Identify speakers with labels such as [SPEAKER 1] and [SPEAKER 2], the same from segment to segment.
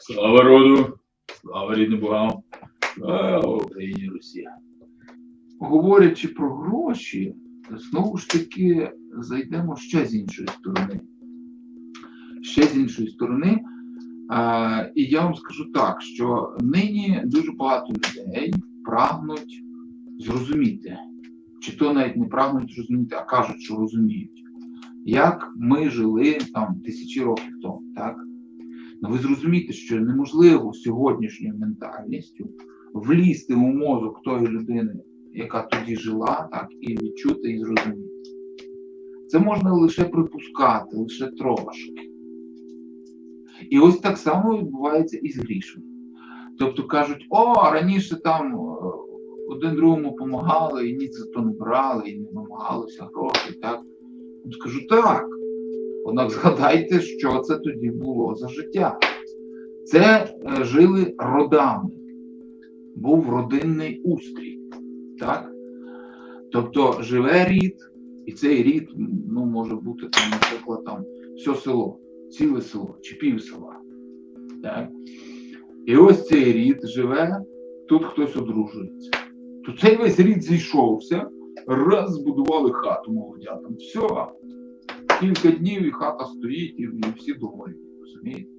[SPEAKER 1] Слава роду, слава рідним богам, слава Україні Росія. Говорячи про гроші, знову ж таки зайдемо ще з іншої сторони. Ще з іншої сторони. А, і я вам скажу так, що нині дуже багато людей прагнуть зрозуміти, чи то навіть не прагнуть зрозуміти, а кажуть, що розуміють, як ми жили там тисячі років тому. так? Ну, ви зрозумієте, що неможливо сьогоднішньою ментальністю влізти у мозок тої людини, яка тоді жила, так, і відчути і зрозуміти. Це можна лише припускати, лише трошки. І ось так само відбувається і з грішми. Тобто кажуть, о, раніше там е, один другому допомагали, і ніц за то не брали, і не вимагалося грошей. Так? Скажу так. Однак згадайте, що це тоді було за життя. Це е, жили родами, був родинний устрій. Так? Тобто живе рід, і цей рід ну, може бути, там, наприклад, там, все село, ціле село чи пів села. Так? І ось цей рід живе, тут хтось одружується. То цей весь рід зійшовся, раз збудували хату молодятам. Все, кілька днів і хата стоїть, і, і всі довольні, розумієте?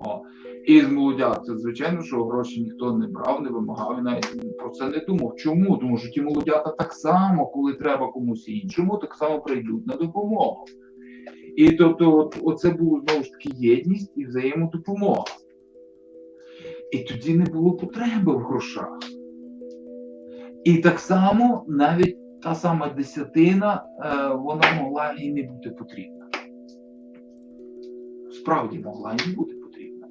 [SPEAKER 1] О. І з молодят, це звичайно, що гроші ніхто не брав, не вимагав і навіть про це не думав. Чому? Тому що ті молодята так само, коли треба комусь іншому, так само прийдуть на допомогу. І тобто, от, оце було знову ж таки єдність і взаємодопомога. І тоді не було потреби в грошах. І так само навіть та сама десятина, е, вона могла і не бути потрібна. Справді могла і не бути потрібна.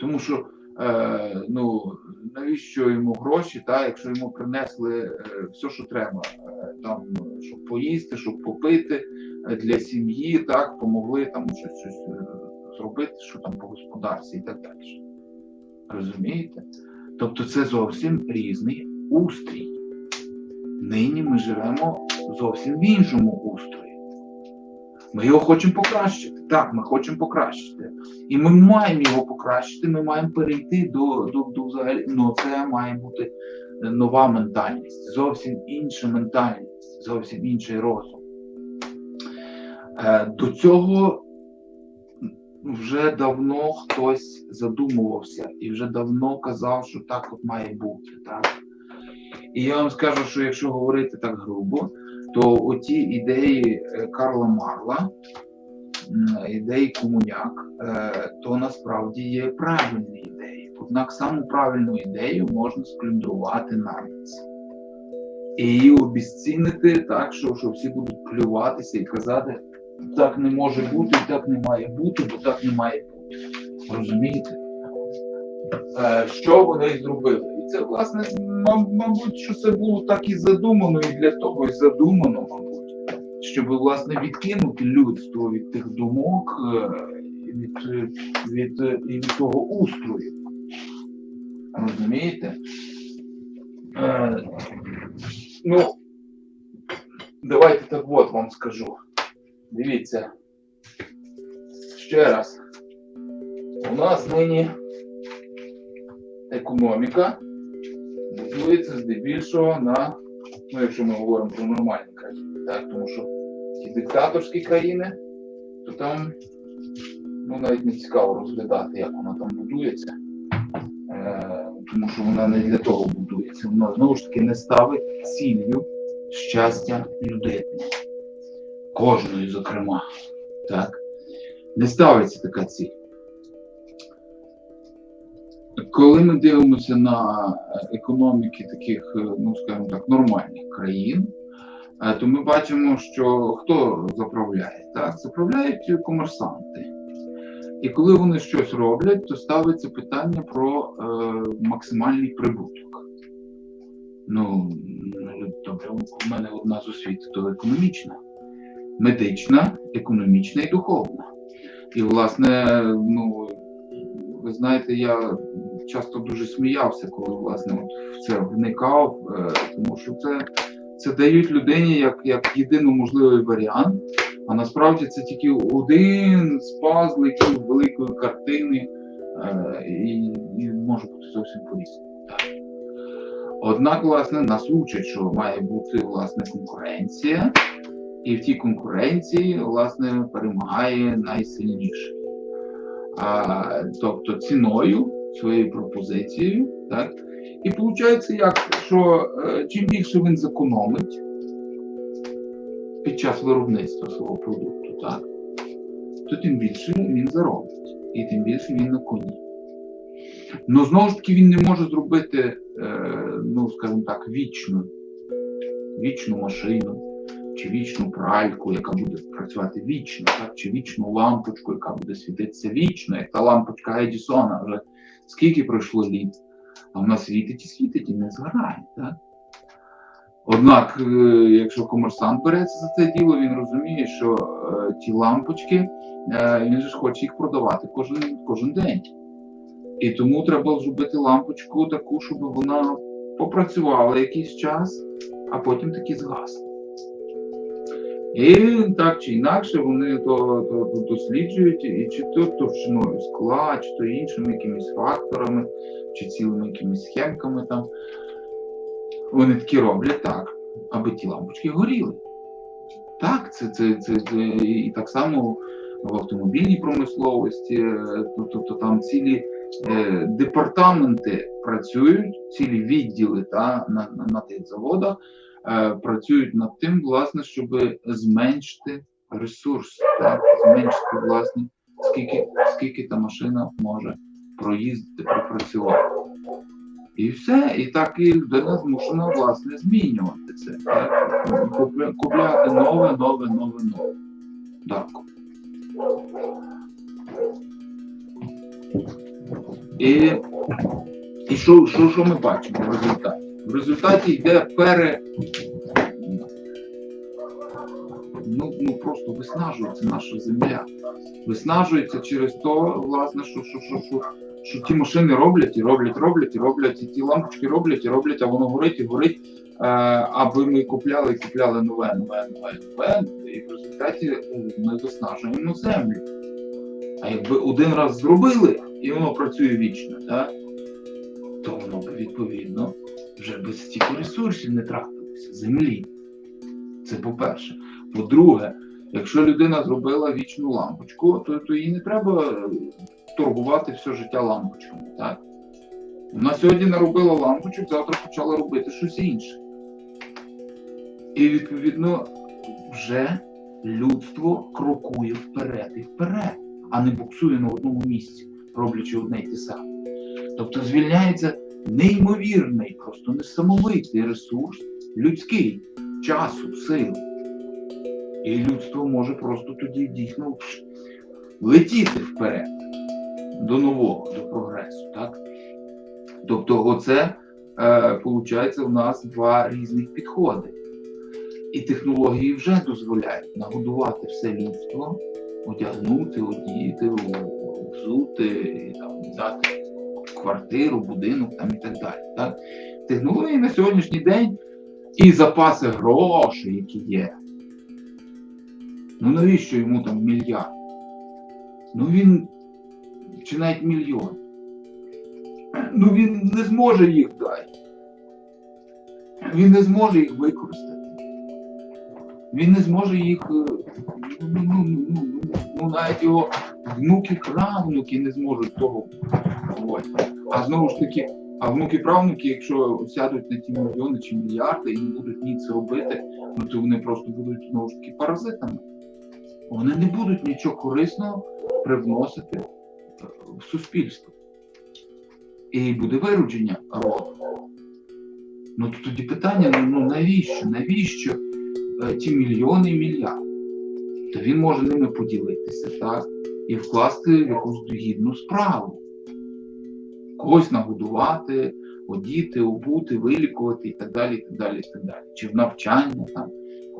[SPEAKER 1] Тому що е, ну, навіщо йому гроші, та, якщо йому принесли е, все, що треба, там, щоб поїсти, щоб попити для сім'ї, так, помогли там щось, щось зробити, що там по господарстві і так далі. Розумієте? Тобто це зовсім різний устрій. Нині ми живемо зовсім в іншому устрої. Ми його хочемо покращити. Так, ми хочемо покращити. І ми маємо його покращити, ми маємо перейти до, до, до взагалі. Ну, це має бути нова ментальність, зовсім інша ментальність, зовсім інший розум. Е, До цього вже давно хтось задумувався і вже давно казав, що так от має бути. Так? І я вам скажу, що якщо говорити так грубо, то оті ідеї е, Карла Марла, ідеї комуняк, е, то насправді є правильні ідеї. Однак саму правильну ідею можна сплюндрувати навіть. І її обіцінити так, що, що всі будуть плюватися і казати, так не може бути, так не має бути, бо так не має бути. Розумієте? Е, Що вони зробили? Це, власне, мабуть, що це було так і задумано, і для того і задумано, мабуть, щоб власне відкинути людство від тих думок, е, від, е, від, е, від того устрою. Розумієте? Е, ну, давайте так от вам скажу. Дивіться. Ще раз. У нас нині економіка будується здебільшого на, ну якщо ми говоримо про нормальні країни, так, тому що ті диктаторські країни, то там ну, навіть не цікаво розглядати, як вона там будується. Е, тому що вона не для того будується. Вона знову ж таки не ставить ціллю щастя людини. Кожної, зокрема. Так? Не ставиться така ціль. Коли ми дивимося на економіки таких, е, ну скажімо так, нормальних країн, е, то ми бачимо, що хто заправляє? Так, заправляють комерсанти. І коли вони щось роблять, то ставиться питання про е, максимальний прибуток. Ну, добре, у мене одна з освіти то економічна, медична, економічна і духовна. І, власне, ну, ви знаєте, я часто дуже сміявся, коли власне от в це вникав, е, тому що це, це дають людині як, як єдино можливий варіант. А насправді це тільки один з пазликів великої картини Е, і, і може бути зовсім по-різному. Однак, власне, нас учать, що має бути власне конкуренція, і в тій конкуренції, власне, перемагає найсильніший. А, тобто ціною, своєю пропозицією, так? І виходить, як, що е, чим більше він зекономить під час виробництва свого продукту, так, то тим більше він заробить, і тим більше він на коні. Ну, знову ж таки, він не може зробити, е, ну, скажімо так, вічну, вічну машину, чи вічну пральку, яка буде працювати вічно, так, чи вічну лампочку, яка буде світитися вічно, як та лампочка Едісона вже скільки пройшло літ, а вона світить і світить і не згорає. Так? Однак, е, якщо комерсант береться за це діло, він розуміє, що е, ті лампочки, е, він же ж хоче їх продавати кожен, кожен день. І тому треба зробити лампочку таку, щоб вона попрацювала якийсь час, а потім таки згасла. І так чи інакше вони то, то, то досліджують, і чи то товщиною скла, чи то іншими якимись факторами, чи цілими якимись схемками там. Вони такі роблять так, аби ті лампочки горіли. Так, це, це, це, це і так само в автомобільній промисловості, тобто там цілі е, департаменти працюють, цілі відділи та, на, на, на тих заводах працюють над тим, власне, щоб зменшити ресурс, так, зменшити, власне, скільки, скільки та машина може проїздити, пропрацювати. І все, і так і людина змушена власне змінювати це. Так? Купляти нове, нове, нове, нове. Так. І, і що, що, що ми бачимо в результаті? В результаті йде пере. Ну, ну просто виснажується наша земля. Виснажується через то, власне, що, що, що, що, що ті машини роблять і роблять, роблять, і роблять, і ті лампочки роблять і роблять, а воно горить і горить. Е, аби ми купляли і купляли нове, нове, нове, нове, і в результаті е, ми виснажуємо землю. А якби один раз зробили, і воно працює вічно, так? то воно б відповідно вже без стільки ресурсів не тратилося землі. Це по-перше. По-друге, якщо людина зробила вічну лампочку, то, то їй не треба е, торгувати все життя лампочками. Так? Вона сьогодні наробила лампочок, завтра почала робити щось інше. І відповідно вже людство крокує вперед і вперед, а не буксує на одному місці, роблячи одне й те саме. Тобто звільняється неймовірний, просто несамовитий ресурс людський, часу, сил. І людство може просто тоді дійсно летіти вперед до нового, до прогресу. Так? Тобто, оце е, в нас два різних підходи. І технології вже дозволяють нагодувати все людство, одягнути, одіти, взути, там, дати квартиру, будинок там, і так далі. Так? Технології на сьогоднішній день і запаси грошей, які є. Ну навіщо йому там мільярд? Ну він чи навіть мільйон. Ну він не зможе їх дати. Він не зможе їх використати. Він не зможе їх. е, Ну, ну, ну, ну, ну навіть його внуки правнуки не зможуть того. Ось. А знову ж таки, а внуки правнуки, якщо сядуть на ті мільйони чи мільярди і не будуть ніц робити, ну то вони просто будуть знову ж таки паразитами. Вони не будуть нічого корисного привносити в суспільство. І буде виродження роду. Ну то тоді питання: ну, ну навіщо? Навіщо е, ті мільйони і мільярди? То він може ними поділитися, так? І вкласти в якусь гідну справу. Когось нагодувати, одіти, обути, вилікувати і так далі, і так далі, і так далі. Чи в навчання там.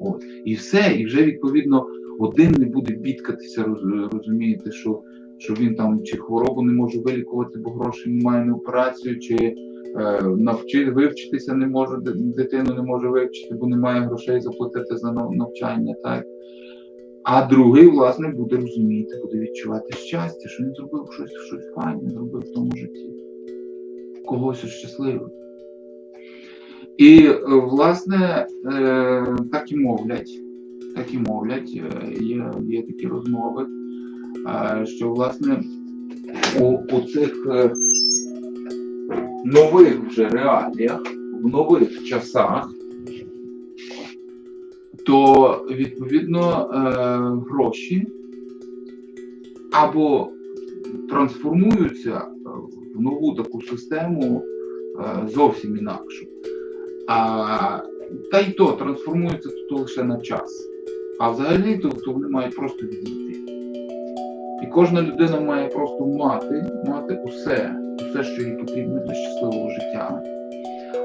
[SPEAKER 1] От. І все, і вже відповідно один не буде бідкатися, роз- розумієте, що, що він там чи хворобу не може вилікувати, бо грошей немає на операцію, чи е, навчи, вивчитися не може, дитину не може вивчити, бо немає грошей заплатити за навчання. Так? А другий, власне, буде розуміти, буде відчувати щастя, що він зробив щось, щось файне, зробив в тому житті. Когось щасливим. І, е, власне, е, так і мовлять, так і мовлять, е, є, є такі розмови, що, власне, у, у цих нових вже реаліях, в нових часах, то відповідно е, гроші або трансформуються е, в нову таку систему е, зовсім інакшу. А, та й то трансформуються то лише на час. А взагалі то, то вони мають просто відійти. І кожна людина має просто мати, мати усе, усе, що їй потрібно для щасливого життя.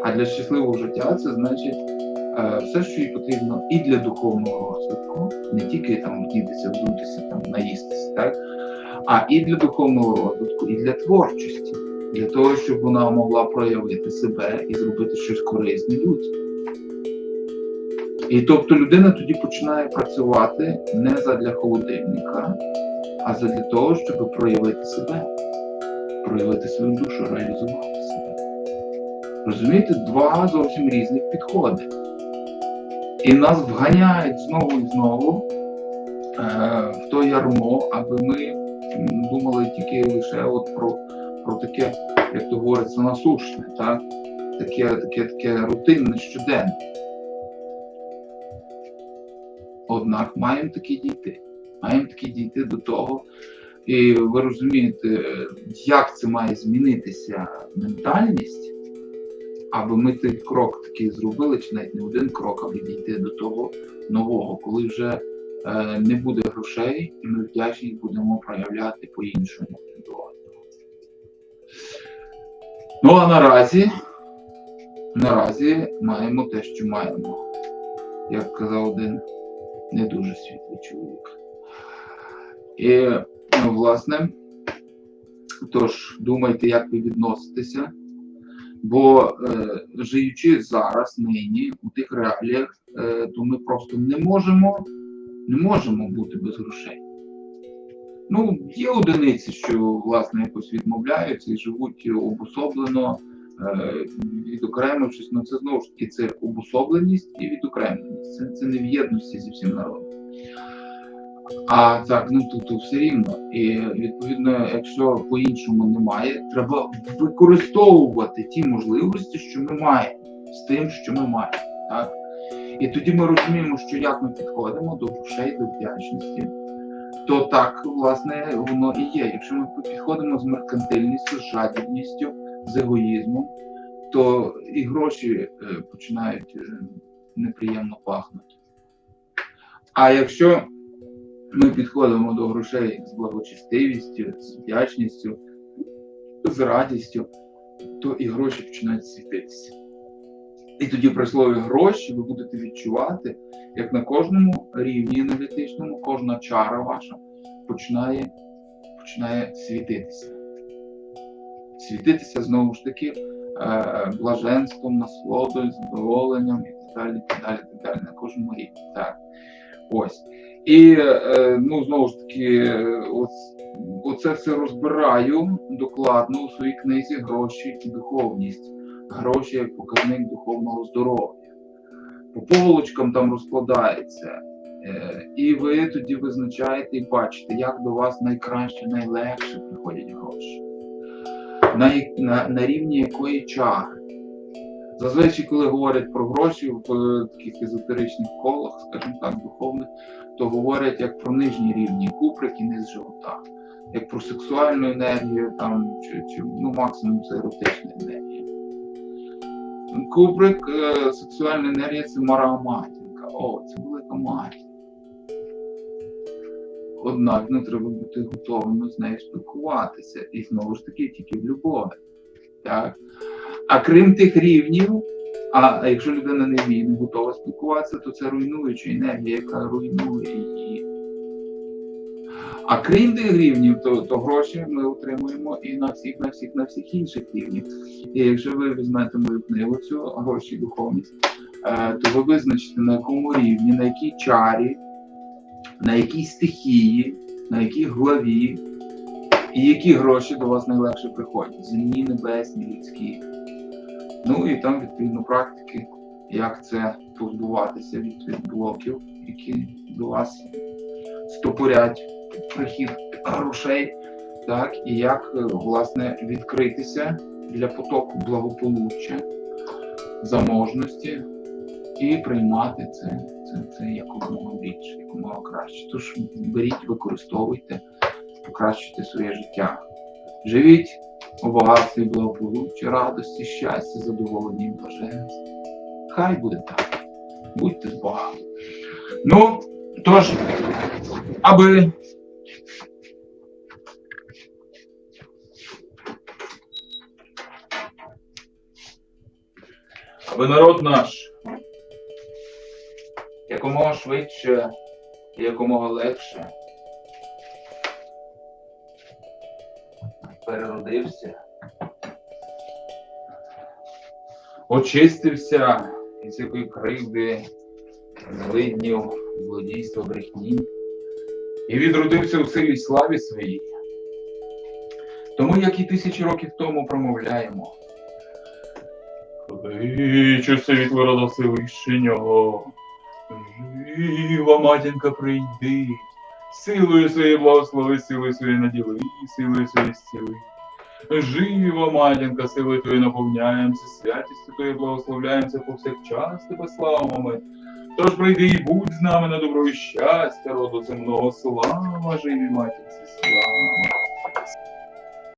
[SPEAKER 1] А для щасливого життя це значить все, що їй потрібно і для духовного розвитку, не тільки там вдітися, вдутися, там наїстися, так? а і для духовного розвитку, і для творчості, для того, щоб вона могла проявити себе і зробити щось корисне людям. І тобто людина тоді починає працювати не задля холодильника, а задля того, щоб проявити себе, проявити свою душу, реалізувати себе. Розумієте, два зовсім різних підходи. І нас вганяють знову і знову е, в то ярмо, аби ми думали тільки лише от про, про таке, як то говориться, насушне, так? Таке, таке, таке рутинне, щоденне. Однак маємо таки дійти. Маємо таки дійти до того. І ви розумієте, як це має змінитися ментальність, аби ми цей крок такий зробили, чи навіть не один крок, аби дійти до того нового, коли вже е, не буде грошей, і ми вдячність будемо проявляти по-іншому до. Ну а наразі, наразі маємо те, що маємо, як казав один не дуже світлий чоловік. І, ну, власне, тож думайте, як ви відноситеся. Бо е, живучи зараз, нині, у тих реаліях, е, то ми просто не можемо, не можемо бути без грошей. Ну, є одиниці, що власне якось відмовляються і живуть обособлено, е, відокремившись, ну це знову ж таки це обособленість і відокремленість. Це, це не в єдності зі всім народом. А так, ну тут все рівно. І відповідно, якщо по-іншому немає, треба використовувати ті можливості, що ми маємо, з тим, що ми маємо. Так? І тоді ми розуміємо, що як ми підходимо до грошей, до вдячності, то так, власне, воно і є. Якщо ми підходимо з меркантильністю, з жадібністю, з егоїзмом, то і гроші е, починають е, неприємно пахнути. А якщо ми підходимо до грошей з благочестивістю, з вдячністю, з радістю, то і гроші починають світитися. І тоді при слові гроші ви будете відчувати, як на кожному рівні енергетичному, кожна чара ваша починає, починає світитися. Світитися знову ж таки е, блаженством, насолодою, задоволенням і так далі, так далі, так далі, на кожному рівні. Так. Ось. І е, ну, знову ж таки, оце все розбираю докладно у своїй книзі гроші і духовність. Гроші як показник духовного здоров'я. По полочкам там розкладається. Е, і ви тоді визначаєте і бачите, як до вас найкраще, найлегше приходять гроші. На, на, на рівні якої чари. Зазвичай, коли говорять про гроші в е, таких езотеричних колах, скажімо так, духовних, то говорять як про нижні рівні куприк і низ живота, як про сексуальну енергію, там, чи, чи ну, максимум це еротична енергія. Куприк, е, сексуальна енергія це мара матінка. О, це велика матінка. Однак не треба бути готовими з нею спілкуватися. І знову ж таки, тільки в любові. Так? А крім тих рівнів, а якщо людина не вміє, не готова спілкуватися, то це руйнуюча енергія, яка руйнує її. А крім тих рівнів, то, то гроші ми отримуємо і на всіх, на всіх, на всіх інших рівнях. І якщо ви візьмете мою книгу цю гроші духовність, е, то ви визначите на якому рівні, на якій чарі на якій стихії, на якій главі, і які гроші до вас найлегше приходять? Земні, небесні, людські. Ну і там відповідно практики, як це позбуватися від, від блоків, які до вас стопорять прихід грошей, так, і як е, власне відкритися для потоку благополуччя, заможності і приймати це, це, це якомога більше, якомога краще. Тож беріть, використовуйте, покращуйте своє життя. Живіть у багатстві, благополуччя, радості, щастя, задоволенні, і блаженстві. Хай буде так. Будьте з Богом. Ну, тож, аби аби народ наш якомога швидше і якомога легше переродився, очистився із якої кривди, злиднів, злодійства, брехні і відродився у силі славі своїй. Тому, як і тисячі років тому промовляємо. Кличе світло рода Всевишнього, жива матінка прийди, силою своєї благослови, силою своєї наділи, силою своєї зціли. Жива матінка, силою Твої наповняємося, святістю Твої благословляємося повсякчас тебе славами. ми. Тож прийди і будь з нами на добро і щастя, роду земного слава, живі матінці, слава.